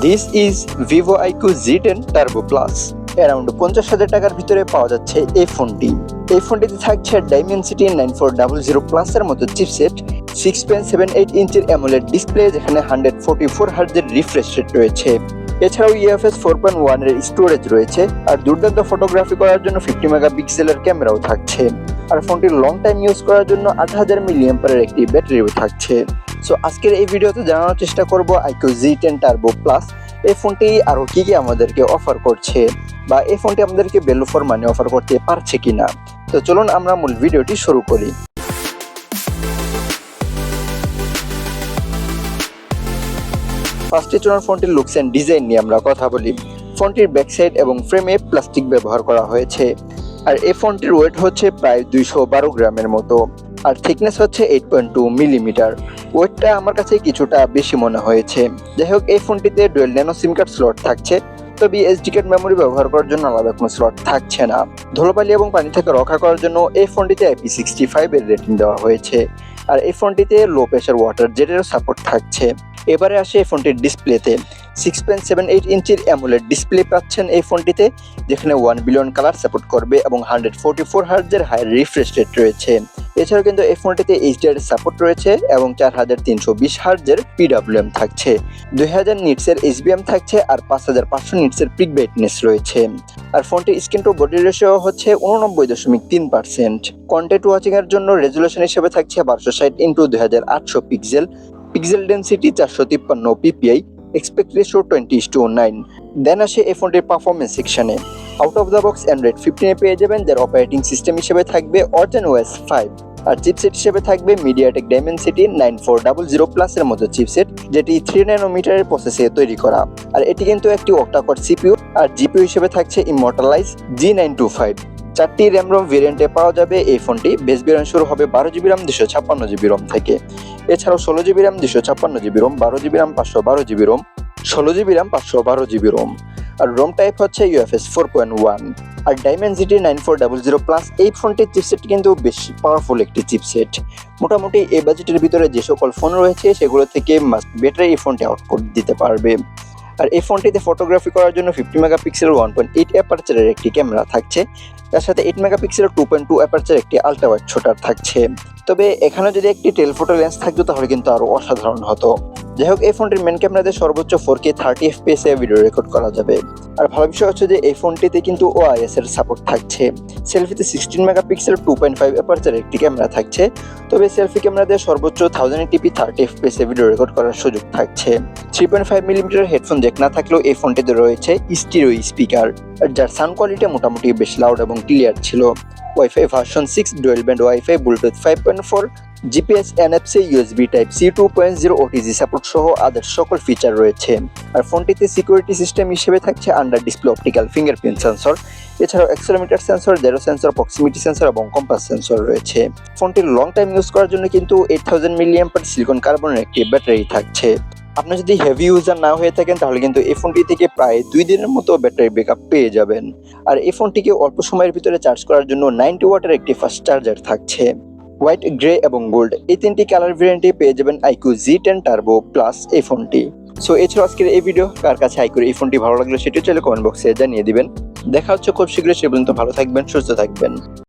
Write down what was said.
This is Vivo iQOO Z ten turbo plus around পঞ্চাশ হাজার টাকার ভিতরে পাওয়া যাচ্ছে এই ফোনটি। এই ফোনটিতে থাকছে Dimensity nine four double zero প্লাসের মতো chipset six point seven eight ইঞ্চির অ্যামোলেড ডিসপ্লে যেখানে হান্ড্রেড ফোর্টি ফোর হার্জের রিফ্রেশ রেট রয়েছে। এছাড়াও ইএফএস ফোর পয়েন্ট ওয়ানের স্টোরেজ রয়েছে, আর দুর্দান্ত ফটোগ্রাফি করার জন্য ফিফটি মেগা পিক্সেলের ক্যামেরাও থাকছে। আর ফোনটি লং টাইম ইউজ করার জন্য আট হাজার মিলিয়াম্পারের একটি ব্যাটারিও থাকছে। সো আজকের এই ভিডিওতে জানানোর চেষ্টা করব iQOO Z ten turbo plus এই ফোনটি আরও কী কী আমাদেরকে অফার করছে বা এই ফোনটি আমাদেরকে ভ্যালু ফর মানি অফার করতে পারছে কিনা তো চলুন আমরা মূল ভিডিওটি শুরু করি। ফার্স্টে চলুন ফোনটির লুকস অ্যান্ড ডিজাইন নিয়ে আমরা কথা বলি। ফোনটির ব্যাক সাইড এবং ফ্রেমে প্লাস্টিক ব্যবহার করা হয়েছে। আর এই ফোনটির ওয়েট হচ্ছে প্রায় দুইশো বারো গ্রামের মতো। আর থিকনেস হচ্ছে এইট পয়েন্ট টু মিলিমিটার ওয়েটটা আমার কাছে কিছুটা বেশি মনে হয়েছে। যাই হোক, এই ফোনটিতে dual nano SIM card slot থাকছে, তবে এসডি কার্ড মেমোরি ব্যবহার করার জন্য আলাদা কোনো স্লট থাকছে না। ধুলোবালি এবং পানি থেকে রক্ষা করার জন্য এই ফোনটিতে আইপি সিক্সটি ফাইভ এর রেটিং দেওয়া হয়েছে, আর এই ফোনটিতে লো প্রেশার ওয়াটার জেটেরও সাপোর্ট থাকছে। এবারে আসে এই ফোনটির ডিসপ্লেতে সিক্স পয়েন্ট সেভেন এইট ইঞ্চির অ্যামোলেড ডিসপ্লে পাচ্ছেন এই ফোনটিতে, যেখানে ওয়ান বিলিয়ন কালার সাপোর্ট করবে এবং হান্ড্রেড ফোর্টি ফোর হার্জের হাই রিফ্রেশ রেট রয়েছে। এছাড়াও কিন্তু এই ফোনটিতে এইচডিআর সাপোর্ট রয়েছে এবং চার হাজার তিনশো বিশ হার্জের পিডাব্লিউএম থাকছে। দুই হাজার নিটসের এইচবিএম থাকছে আর পাঁচ হাজার পাঁচশো নিটসের পিক ব্রাইটনেস রয়েছে। আর ফোনটির স্ক্রিন টু বডি রেশিও হচ্ছে উননব্বই দশমিক তিন পার্সেন্ট কন্টেন্ট ওয়াচিং এর জন্য রেজুলেশন হিসেবে থাকছে বারোশো ষাট ইন্টু দুই হাজার আটশো পিক্সেল পিক্সেল ডেন্সিটি চারশো তিপ্পান্ন PPI aspect ratio twenty two nine then আসে এই ফোনটির performance section out of the box Android ফিফটিনে পেয়ে যাবেন, যার অপারেটিং সিস্টেম হিসেবে থাকবে অর্জেন ওএস ফাইভ আর চিপসেট হিসেবে থাকবে MediaTek Dimensity nine four double zero প্লাসের মতো চিপসেট যেটি থ্রি ন্যানোমিটারের প্রসেসে তৈরি করা। আর এটি কিন্তু একটি অক্টাকট সিপিউ আর জিপিউ হিসেবে থাকছে Immortalis G nine two five চারটি র্যাম রোম ভেরিয়েন্টে পাওয়া যাবে এই ফোনটি। বেস ভেরিয়েন্ট শুরু হবে বারো জিবি রাম দুশো ছাপ্পান্ন জিবি রোম থেকে। এছাড়াও ষোলো জিবি রাম দুশো ছাপ্পান্ন জিবি রোম বারো জিবি রাম পাঁচশো বারো জিবি রোম ষোলো জিবি রাম পাঁচশো বারো জিবি রোম আর রোম টাইপ হচ্ছে ইউএফএস ফোর পয়েন্ট ওয়ান আর Dimensity nine four double zero plus এই ফোনটির চিপসেট কিন্তু বেশ পাওয়ারফুল একটি চিপসেট মোটামুটি এই বাজেটের ভিতরে যে সকল ফোন রয়েছে, সেগুলো থেকে বেটার এই ফোনটি আউটপুট দিতে পারবে। আর এই ফোনটিতে ফটোগ্রাফি করার জন্য fifty megapixel one point eight অ্যাপারচারের একটি ক্যামেরা থাকছে। তার সাথে eight megapixel two point two aperture একটি আলট্রা ওয়াইড ছোটার থাকছে। তবে এখানে যদি একটি টেলফোটো লেন্স থাকতো, তাহলে কিন্তু আরও অসাধারণ হতো। যাই হোক এই ফোনটির মেন ক্যামেরাতে সর্বোচ্চ ফোর কে থার্টি এফপিএস এ ভিডিও রেকর্ড করা যাবে। আর ভালো বিষয় হচ্ছে যে এই ফোনটিতে কিন্তু ওআইএস এর সাপোর্ট থাকছে। সেলফিতে sixteen megapixel two point five aperture একটি ক্যামেরা থাকছে। তবে সেলফি ক্যামেরা দিয়ে সর্বোচ্চ থাউজেন্ড টিপি থার্টি এফপিএস এ ভিডিও রেকর্ড করার সুযোগ থাকছে। Three point five millimetre headphone jack না থাকলেও এই ফোনটিতে রয়েছে স্টিরিও স্পিকার। যার সাউন্ড কোয়ালিটি মোটামুটি বেশ লাউড এবং ক্লিয়ার ছিল। WiFi version six dual band WiFi Bluetooth five point four GPS NFC USB type C two point zero OTG support সহ আদার সকল ফিচার রয়েছে। আর ফোনটিতে সিকিউরিটি সিস্টেম হিসেবে থাকছে under display optical fingerprint sensor এছাড়াও accelerometer sensor gyro sensor proximity sensor এবং compass sensor রয়েছে। ফোনটির লং টাইম ইউজ করার জন্য কিন্তু eight thousand milliamp per silicon কার্বনের একটি ব্যাটারি থাকছে। আপনি যদি হেভি ইউজার না হয়ে থাকেন, তাহলে কিন্তু এই ফোনটি থেকে প্রায় দুই দিনের মতো ব্যাটারি ব্যাকআপ পেয়ে যাবেন। আর এই ফোনটিকে অল্প সময়ের ভিতরে চার্জ করার জন্য নাইনটি ওয়াটের একটি ফাস্ট চার্জার থাকছে। হোয়াইট গ্রে এবং গোল্ড এই তিনটি কালার ভেরিয়েন্টে পেয়ে যাবেন iQOO Z ten turbo plus এই ফোনটি সো এছাড়াও আজকের এই ভিডিও কার কাছে আইকিউর এই ফোনটি ভালো লাগলে সেটিও চলে কমেন্ট বক্সে জানিয়ে দিবেন। দেখা হচ্ছে খুব শীঘ্রই, সে পর্যন্ত ভালো থাকবেন, সুস্থ থাকবেন।